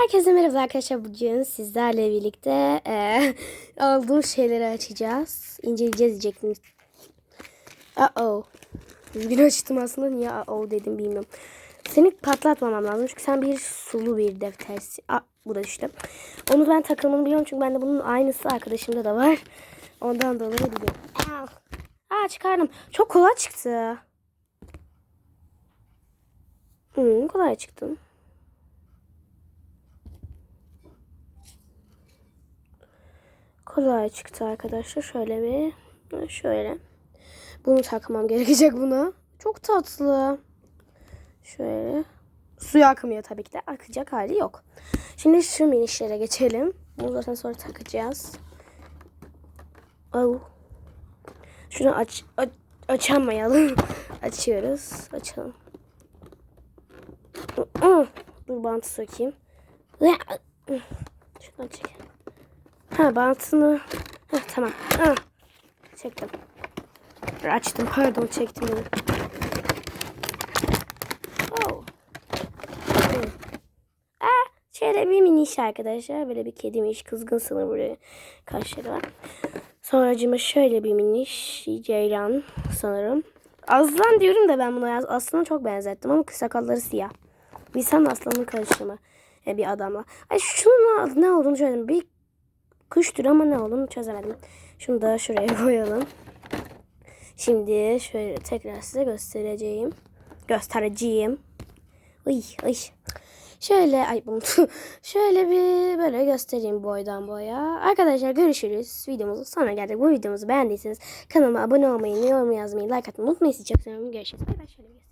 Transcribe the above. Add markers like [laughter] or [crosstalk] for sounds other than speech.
Herkese merhaba arkadaşlar. Bugün sizlerle birlikte [laughs] eee aldığım şeyleri açacağız. İnceleyeceğiz diyecektiniz. Uh-oh. Düzgün açtım aslında. Niye uh-oh dedim bilmiyorum. Seni patlatmamam lazım. Çünkü sen bir sulu bir deftersin. Aa, bu da düştü. Onu ben takılmanı biliyorum. Çünkü bende bunun aynısı arkadaşımda da var. Ondan dolayı biliyorum. Aa, çıkardım. Çok kolay çıktı. Hı, kolay çıktı. Kolay çıktı arkadaşlar. Şöyle bir şöyle. Bunu takmam gerekecek buna. Çok tatlı. Şöyle. Suya akmıyor tabii ki de. Akacak hali yok. Şimdi şu minişlere geçelim. Bunu zaten sonra takacağız. Oh. Şunu aç, aç açamayalım. [laughs] Açıyoruz. Açalım. Dur bantı sökeyim. Ha bantını. Ha, tamam. Ha. Çektim. Açtım pardon çektim onu. Oh. Şöyle bir miniş arkadaşlar. Böyle bir kediymiş. Kızgın sınır buraya. Kaşları var. Sonracıma şöyle bir miniş. Ceylan sanırım. Aslan diyorum da ben buna aslına çok benzettim ama sakalları siyah. Nisan aslanın karışımı. E, bir adamla. Ay şunun ne olduğunu söyledim. Bir kuştur ama ne olduğunu çözemedim. Şunu da şuraya [laughs] koyalım. Şimdi şöyle tekrar size göstereceğim. Göstereceğim. Uy uy. Şöyle ay bunu [laughs] şöyle bir böyle göstereyim boydan boya. Arkadaşlar görüşürüz. Videomuzun sonuna geldik. Bu videomuzu beğendiyseniz kanalıma abone olmayı, yorum yazmayı, like atmayı unutmayın. Görüşürüz. Bay bay. Şöyle göstereyim.